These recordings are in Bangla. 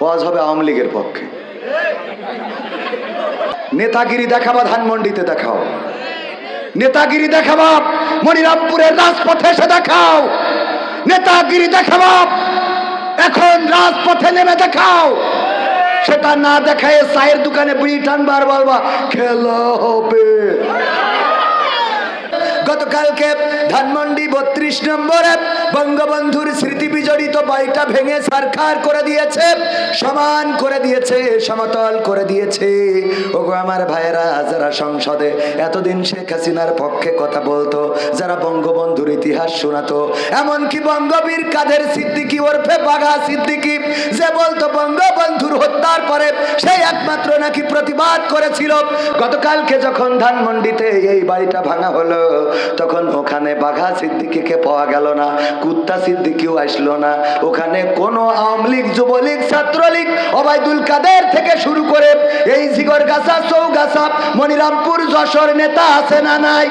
ওয়াজ হবে আওয়ামী লীগের পক্ষে। নেতাগিরি দেখাবা ধানমন্ডিতে দেখাও। নেতাগিরি দেখাবা মনিরামপুরের রাজপথে এসে দেখাও। নেতাগিরি দেখাবা এখন রাজপথে নেমে দেখাও। সেটা না দেখায় চায়ের দোকানে বিড়ি টানবার বলবা, খেলা হবে। গতকালকে ধানমন্ডি বত্রিশ নম্বরে বঙ্গবন্ধুর স্মৃতি বিজড়িত বাড়িটা ভেঙে সারখার করে দিয়েছে, সমান করে দিয়েছে, সমতল করে দিয়েছে। ওগো আমার ভাইয়েরা, যারা সংসদে এতদিন শেখ হাসিনার পক্ষে কথা বলতো, যারা বঙ্গবন্ধুর ইতিহাস শোনাতো, এমনকি বঙ্গবীর কাদের সিদ্দিকি ওরফে বাঘা সিদ্দিকি, যে হত্যার পরে সেই একমাত্র নাকি প্রতিবাদ করেছিল। গতকালকে যখন ধানমন্ডিতে এই বাড়িটা ভাঙা হলো, তখন ওখানে বাঘা সিদ্দিকিকে পাওয়া গেল না, কুত্তা সিদ্দিকিও আসলো না। ওখানে কোনো আওয়ামী লীগ যুবলীগ, ছাত্রলীগ, অবায়দুল কাদের থেকে শুরু করে এই জিগরগাছা চৌগাছা, মনিরামপুর, যশোর নেতা আছে না নাই?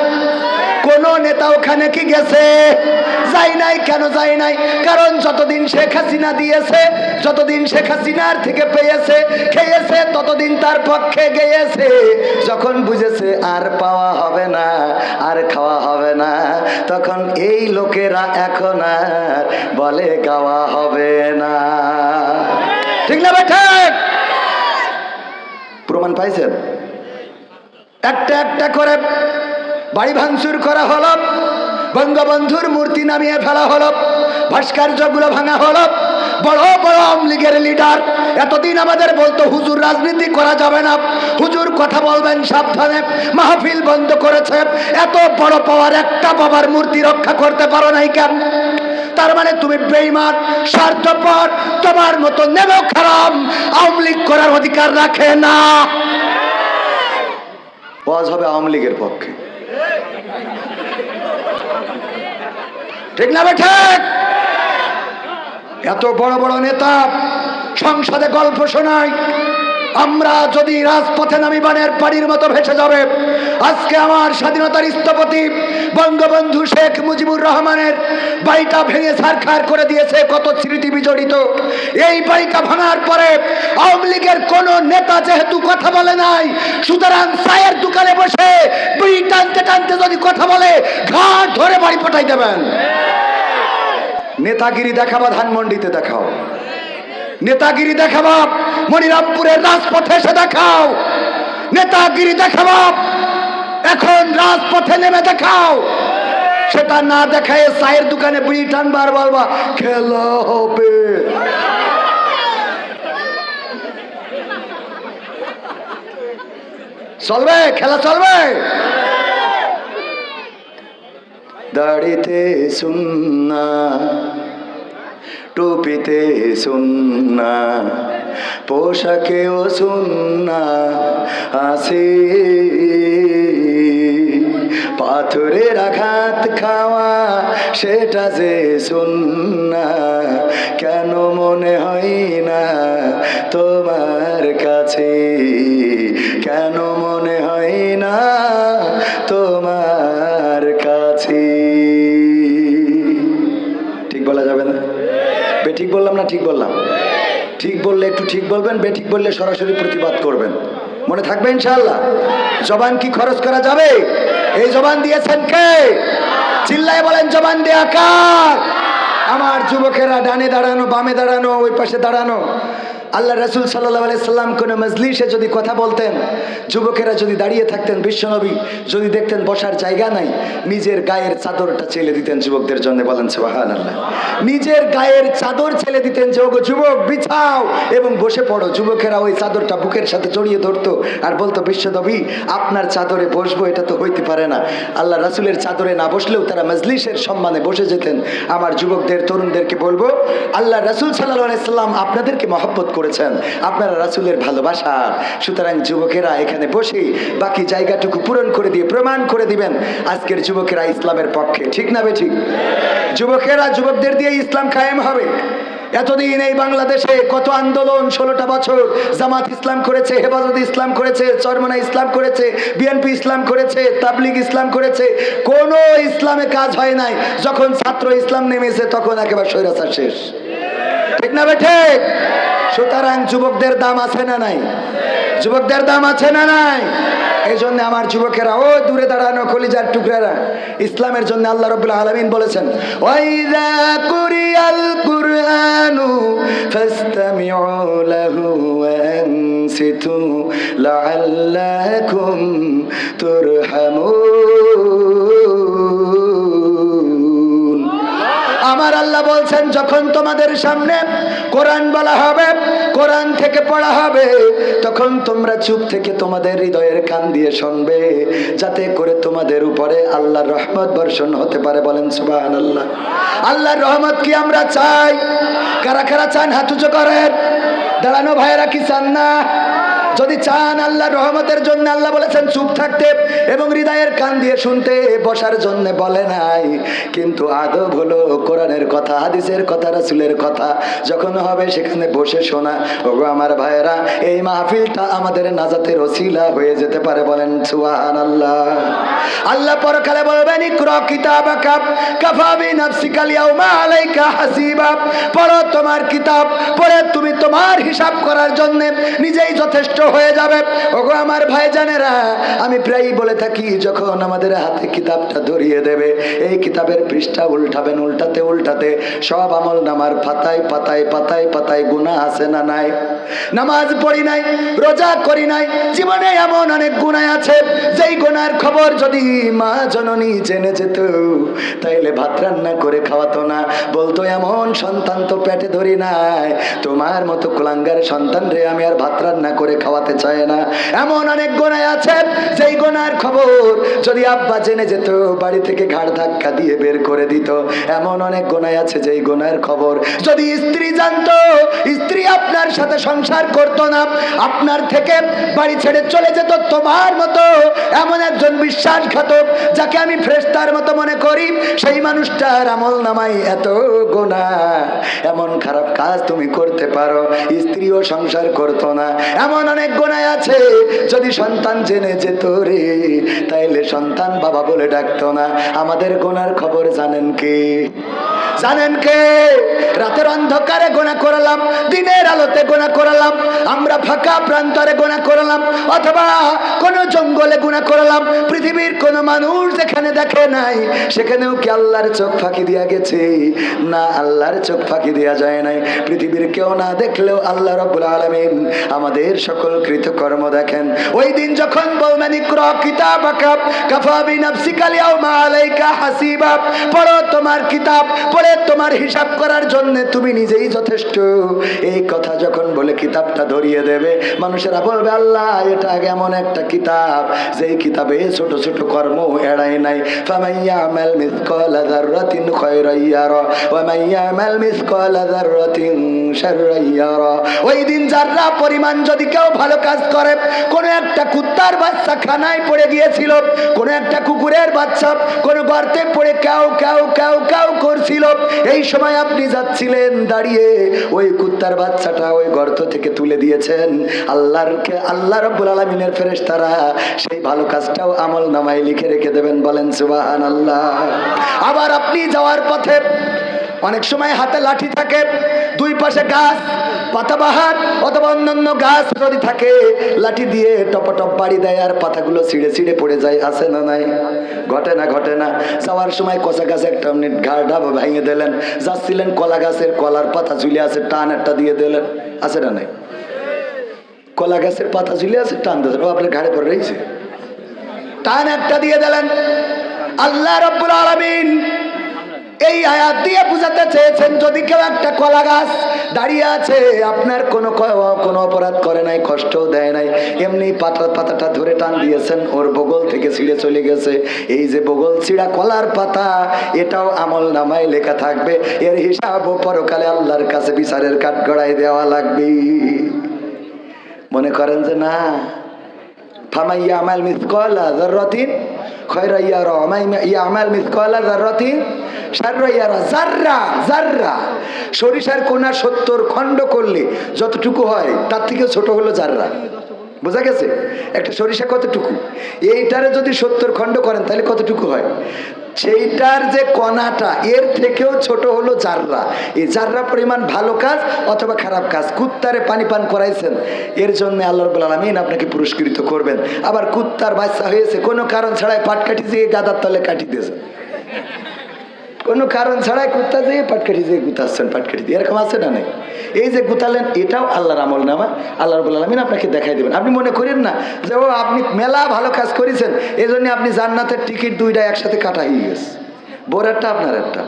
কোন নেতা ওখানে কি গেছে? যাই নাই, কেন যাই নাই? কারণ যতদিন শেখ হাসিনা দিয়েছে, যতদিন শেখ হাসিনার থেকে পেয়েছে, খেয়েছে, ততদিন তার পক্ষে গেয়েছে। যখন বুঝেছে আর পাওয়া হবে না, আর খাওয়া হবে না, তখন এই লোকেরা এখন আর বলে গাওয়া হবে না। ঠিক না বেঠে প্রমাণ পাইছেন? একটা একটা করে বাড়ি ভাঙচুর করা হলো। বঙ্গবন্ধুর মূর্তি নামিয়ে ফেলা হলো। ভাস্কর্যগুলো ভাঙা হলো। বড় বড় আওয়ামী লীগের লিডার। এতদিন আমাদের বলতো, হুজুর, রাজনীতি করা যাবে না। হুজুর কথা বলবেন সাবধানে। মাহফিল বন্ধ করেছে। এত বড় পাওয়ার, একটা বাবার মূর্তি রক্ষা করতে পারো নাই কেন? তার মানে তুমি বেইমান স্বার্থপর, তোমার মতো নেমেও খারাপ আওয়ামী লীগ করার অধিকার রাখে না। ওয়াজ হবে আওয়ামী লীগের পক্ষে। ঠিক না ঠিক? এত বড় বড় নেতা সংসদে গল্প শোনায়, আমরা যদি রাজপথে নামিবানের পানির মতো ভেসে যাবে, আজকে আমার স্বাধীনতার স্থপতি বঙ্গবন্ধু শেখ মুজিবুর রহমানের বাড়িটা ভেঙে সারখার করে দিয়েছে, কত স্মৃতি বিজড়িত। এই বাড়িটা ভাঙার পরে আওয়ামী লীগের কোন নেতা যেহেতু কথা বলে নাই, সুতরাং চায়ের দোকানে বসে টানতে টানতে যদি কথা বলে ঘাট ধরে বাড়ি পাঠাই দেবেন। নেতাগিরি দেখাবা ধানমন্ডিতে দেখাও। নেতাগিরি দেখাবা মনিরামপুরের রাজপথে এসে দেখাও। নেতাগিরি দেখাবা এখন রাজপথে নেমে দেখাও। সেটা না দেখায় চায়ের দোকানে বিড়ি টানবার বলবা, খেলা হবে। চলবে? খেলা চলবে? দাড়িতে সুন্না, টুপিতে সুন্না, পোশাকেও সুন্না আসে পাথরের আঘাত খাওয়া, সেটা যে সুন্না, কেন মনে হয় না তোমার কাছে? বে ঠিক বললাম না ঠিক বললাম? ঠিক বললে একটু ঠিক বলবেন, বেঠিক বললে সরাসরি প্রতিবাদ করবেন। মনে থাকবে ইনশাল্লাহ জবান কি খরচ করা যাবে? এই জবান দিয়েছেন কে? চিল্লায় বলেন, জবান দেয়া কার? আমার যুবকেরা ডানে দাঁড়ানো, বামে দাঁড়ানো, ওই পাশে দাঁড়ানো। আল্লাহ রসুল সাল্লাহ সাল্লাম কোনো মজলিসে যদি কথা বলতেন, যুবকেরা যদি দাঁড়িয়ে থাকতেন, বিশ্বনবী যদি দেখতেন বসার জায়গা নাই, নিজের গায়ের চাদরটা ছেলে দিতেন যুবকদের জন্য বলেন সুবাহান আল্লাহ নিজের গায়ের চাদর ছেলে দিতেন যে, ওগো যুবক, বিছাও! এবং বসে পড়ো। যুবকেরা ওই চাদরটা বুকের সাথে জড়িয়ে ধরতো আর বলতো, বিশ্বনবী, আপনার চাদরে বসবো, এটা তো হইতে পারে না। আল্লাহ রাসুলের চাদরে না বসলেও তারা মজলিসের সম্মানে বসে যেতেন। আমার যুবকদের, তরুণদেরকে বলব, আল্লাহ রাসুল সাল্লাহ সাল্লাম আপনাদেরকে মহব্বত করেছেন। আপনারা রাসুলের ভালোবাসার সুতরাং যুবকেরা এখানে বসে বাকি জায়গাটুকু পূরণ করে দিয়ে প্রমাণ করে দিবেন, আজকের যুবকেরা ইসলামের পক্ষে, ঠিক না বে ঠিক যুবকেরা, যুবকদের দিয়ে ইসলাম কায়েম হবে। এতদিন এই বাংলাদেশে কত আন্দোলন, ষোলোটা বছর জামাত ইসলাম করেছে, হেফাজত ইসলাম করেছে, চরমনা ইসলাম করেছে, বিএনপি ইসলাম করেছে, তাবলিগ ইসলাম করেছে। কোন ইসলামে কাজ হয় নাই। যখন ছাত্র ইসলাম নেমেছে, তখন একেবারে স্বৈরাচার শেষ। ঠিক না বে ঠিক সুতরাং যুবকদের দাম আছে না নাই? যুবকদের দাম আছে না নাই? এই জন্য আমার যুবকেরা, ও দূরে দাঁড়ানো কলিজার টুকরারা, ইসলামের জন্য আল্লাহ রবুল্লা আলমিন বলেছেন ওয়াইদা বলছেন, যখন তোমাদের সামনে কোরআন বলা হবে, কোরআন থেকে পড়া হবে, তখন তোমরা চুপ থেকে তোমাদের হৃদয়ের কান দিয়ে শুনবে, যাতে করে তোমাদের উপরে আল্লাহর রহমত বর্ষণ হতে পারে। বলেন সুবাহ আল্লাহ আল্লাহর রহমত কি আমরা চাই? কারা কারা চান হাত উঁচু করেন? দাঁড়ানো ভাইয়েরা কি চান না? যদি চান আল্লাহ রহমতের জন্য আল্লাহ বলেছেন চুপ থাকতে এবং হৃদয়ের কান দিয়ে শুনতে, বসার জন্য বলে নাই, কিন্তু আদব হলো কোরআনের কথা, হাদিসের কথা, রাসুলের কথা, যখন হবে সেখানে বসে শোনা। ওগো আমার ভাইয়েরা, এই মাহফিলটা আমাদের নাজাতের ওসিলা হয়ে যেতে পারে বলেন সুহান আল্লাহ আল্লাহ পরকালে বলবেন, ইকর কিতাব কাফাবি নাফসিকাল ইয়াউমা আলাইকা পড়ো তোমার কিতাব, পড়ে তুমি তোমার হিসাব করার জন্য নিজেই যথেষ্ট হয়ে যাবে। ওগো আমার ভাইজানেরা, আমি প্রায়ই বলে থাকি, যখন আমাদের হাতে কিতাবটা ধরিয়ে দেবে, এই কিতাবের পৃষ্ঠা উল্টাবেন উল্টাতে উল্টাতে সব আমল নামার পাতায় পাতায় পাতায় পাতায় গুণা আছে না নাই? নামাজ পড়ি নাই, রোজা করি নাই, জীবনে এমন অনেক গুণায় আছে, যেই গুণার খবর যদি মা জননী জেনে যেত, তাইলে ভাত রান্না করে খাওয়াতো না। বলতো, এমন সন্তান তো পেটে ধরি নাই, তোমার মতো কুলাঙ্গার সন্তান রে আমি আর ভাত রান্না করে খাওয়াতে চাই না। এমন অনেক গোনায় আছে, যেই গোনার খবর যদি আব্বা জেনে যেত, বাড়ি থেকে ঘাড় ধাক্কা দিয়ে বের করে দিত। এমন অনেক গোনায় আছে, যেই গোনার খবর। যদি স্ত্রী জানতো, স্ত্রী আপনার সাথে সংসার করতো না, আপনার থেকে বাড়ি ছেড়ে চলে যেত, তোমার মতো এমন একজন বিশ্বাসঘাতক যাকে আমি ফ্রেস্তার মতো মনে করি, সেই মানুষটার আমল নামাই এত গোনা। এমন খারাপ কাজ তুমি করতে পারো, স্ত্রীও সংসার করতো না। এমন অনেক গোনায় আছে, যদি সন্তান জেনে যেত রে, তাইলে সন্তান বাবা বলে ডাকতো না। আমাদের গোনার খবর জানেন কে? জানেন কে? রাতের অন্ধকারে গোনা করলাম, দিনের আলোতে গোনা করলাম, আমরা ফাঁকা প্রান্তরে গোনা করলাম, অথবা কোন জঙ্গলে গুণা করলাম, পৃথিবীর কোন মানুষ যেখানে দেখে নাই, সেখানেও কি আল্লাহর চোখ ফাঁকি দেওয়া গেছে? না, আল্লাহর চোখ ফাঁকি দেওয়া যায় নাই। পৃথিবীর কেউ না দেখলেও আল্লাহ রব্বুল আলমিন আমাদের সকল কৃতকর্ম দেখেন। ওই দিন যখন ইকর কিতাব কাফাবি নাফসিকাল ইয়াউমা আলাইকা হাসিবা, পড়ো তোমার কিতাব পড়ে তোমার হিসাব করার জন্য তুমি নিজেই যথেষ্ট। এই কথা যখন বলে কিতাবটা ধরিয়ে দেবে, মানুষেরা বলবে, আল্লাহ, এটা এমন একটা কিতাব, যেই কিতাবে ছোট ছোট কর্ম এড়ায় নাই। কোনো একটা কুত্তার বাচ্চা খানায় গিয়েছিল, কোনো একটা কুকুরের বাচ্চা কোনো গর্তে পড়ে কাউ কাউ কাউ কাউ করছিল এই সময় আপনি যাচ্ছিলেন দাঁড়িয়ে। ওই কুত্তার বাচ্চাটা ওই গর্ত থেকে তুলে দিয়েছেন। আল্লাহরকে আল্লাহ রব্বুল আলমিনের ফেরেশতারা সেই ভালো কাজটাও আমল নামায় লিখে রেখে দেবেন বলেন সুবাহান আল্লাহ আবার আপনি যাওয়ার পথে অনেক সময় হাতে লাঠি থাকে, দুই পাশে গাছ, পাতাবাহার অথবা অন্যান্য গাছ যদি থাকে, লাঠি দিয়ে টপ টপ বাড়ি দেয় আর পাতাগুলো ছিঁড়ে ছিঁড়ে পড়ে যায়, আছে না নাই? ঘটে না ঘটে না। যাওয়ার সময় কচা গাছে একটা এমনি ঘাড় ভেঙে দিলেন, যাচ্ছিলেন কলা গাছের কলার পাতা ঝুলে আছে, টান একটা দিয়ে দিলেন, আছে না নাই? কলা গাছের পাতা ঝুলে আছে, টান দিয়েছেন ও আপনার ঘাড়ে পড়ে রয়েছে। টান একটা দিয়ে দিলেন। আল্লাহ রব্বুল আলমিন এই আয়াত দিয়ে বুঝাতে চেয়েছেন, যদি কেউ একটা কলা গাছ দাঁড়িয়ে আছে, আপনার কোনো কোনো অপরাধ করে নাই, কষ্টও দেয় নাই। এমনি পাতা পাতাটা ধরে টান দিয়েছেন, ওর বগল থেকে ছিঁড়ে চলে গেছে। এই যে বগল ছিঁড়া কলার পাতা, এটাও আমল নামায় লেখা থাকবে। এর হিসাবও পরকালে আল্লাহর কাছে বিচারের কাঠ গড়াই দেওয়া লাগবে। মনে করেন যে, না। ফামাইয়া আমাল মিসকলা যাররাতিন খয়রা ইয়ারা আমাইয়া ইয়ামাল মিসকলা যাররাতিন শাররা ইয়ারা জাররা জাররা সরিষার কোনা সত্তর খণ্ড করলে যতটুকু হয়, তার থেকে ছোট হলো জাররা বোঝা গেছে? একটা সরিষা কতটুকু? এইটারে যদি সত্তর খণ্ড করেন, তাহলে কতটুকু হয়? সেইটার যে কণাটা, এর থেকেও ছোট হলো জাররা। এই জাররা পরিমাণ ভালো কাজ অথবা খারাপ কাজ? কুত্তারে পানি পান করাইছেন। এর জন্য আল্লাহ রবুল আলমিন আপনাকে পুরস্কৃত করবেন। আবার কুত্তার বাচ্চা হয়েছে, কোনো কারণ ছাড়াই পাট কাটি দিয়ে গাদার তলে কাটি দিয়েছে কোনো কারণ ছাড়াই কুত্তা দিয়ে পাটকাঠি দিয়ে গুতাচ্ছেন পাটকাঠি দিয়ে, এরকম আছে না নাই? এই যে গুতালেন, এটাও আল্লাহর আমল নামা। আল্লাহ রবুল আলমিন আপনাকে দেখাই দেবেন। আপনি মনে করেন না যে, ও, আপনি মেলা ভালো কাজ করেছেন এই জন্য আপনি জান্নাতের টিকিট দুইটা একসাথে কাটা হয়ে গেছে। বোর একটা, আপনার একটা।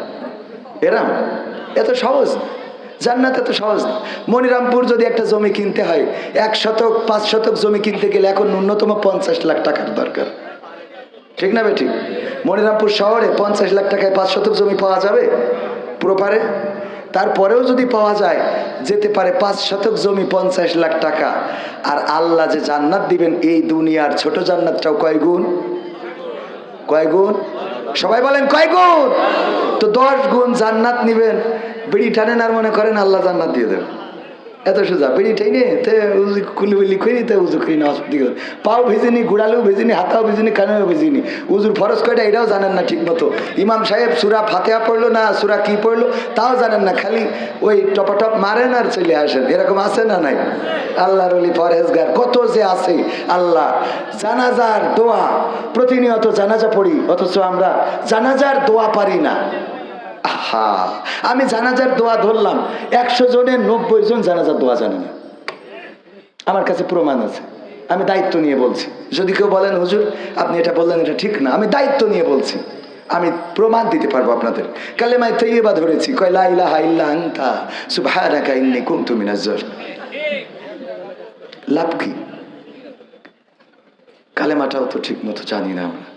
এরাম? এত সহজ জান্নাত এত সহজ না। মনিরামপুর যদি একটা জমি কিনতে হয়, এক শতক, পাঁচ শতক জমি কিনতে গেলে এখন ন্যূনতম পঞ্চাশ লাখ টাকার দরকার। ঠিক না বেঠিক? মনিরামপুর শহরে পঞ্চাশ লাখ টাকায় পাঁচ শতক জমি পাওয়া যাবে? পুরো পারে? তারপরেও যদি পাওয়া যায়, যেতে পারে পাঁচ শতক জমি পঞ্চাশ লাখ টাকা। আর আল্লাহ যে জান্নাত দিবেন, এই দুনিয়ার ছোট জান্নাতটাও কয় গুণ? কয় গুণ? সবাই বলেন, কয় গুণ? তো দশ গুণ জান্নাত নিবেন। বিড়ি টানেন আর মনে করেন আল্লাহ জান্নাত দিয়ে দেবেন। এত সোজা বিড়ি টেনে তে উজু কুলি বিলি করি তে উজু করি না অসুবিধা করে পাও ভিজিনি, গুড়ালেও ভিজিনি, হাতাও ভিজিনি, কানেও ভিজিনি। উজুর ফরজ কয়টা এটাও জানেন না ঠিক মতো। ইমাম সাহেব, সুরা ফাতেহা পড়ল না, সুরা কি পড়ল, তাও জানেন না, খালি ওই টপাটপ মারেন আর চলে আসেন। এরকম আছে না নাই? আল্লাহর অলি ফরেজগার কত যে আছে আল্লাহ। জানাজার দোয়া, প্রতিনিয়ত জানাজা পড়ি, অথচ আমরা জানাজার দোয়া পারি না। আহা, আমি জানাজার দোয়া ধরলাম। একশো জনের নব্বই জন জানাজার দোয়া জানে না। আমার কাছে প্রমাণ আছে। আমি দায়িত্ব নিয়ে বলছি। যদি কেউ বলেন, হুজুর, আপনি এটা বললেন, এটা ঠিক না। আমি দায়িত্ব নিয়ে বলছি। আমি প্রমাণ দিতে পারব আপনাদের। কালেমায় তৈবা ধরেছি। কয় সুবহানাকা ইন্নী লাভ কি? কালেমাটাও তো ঠিক মতো জানি না আমরা।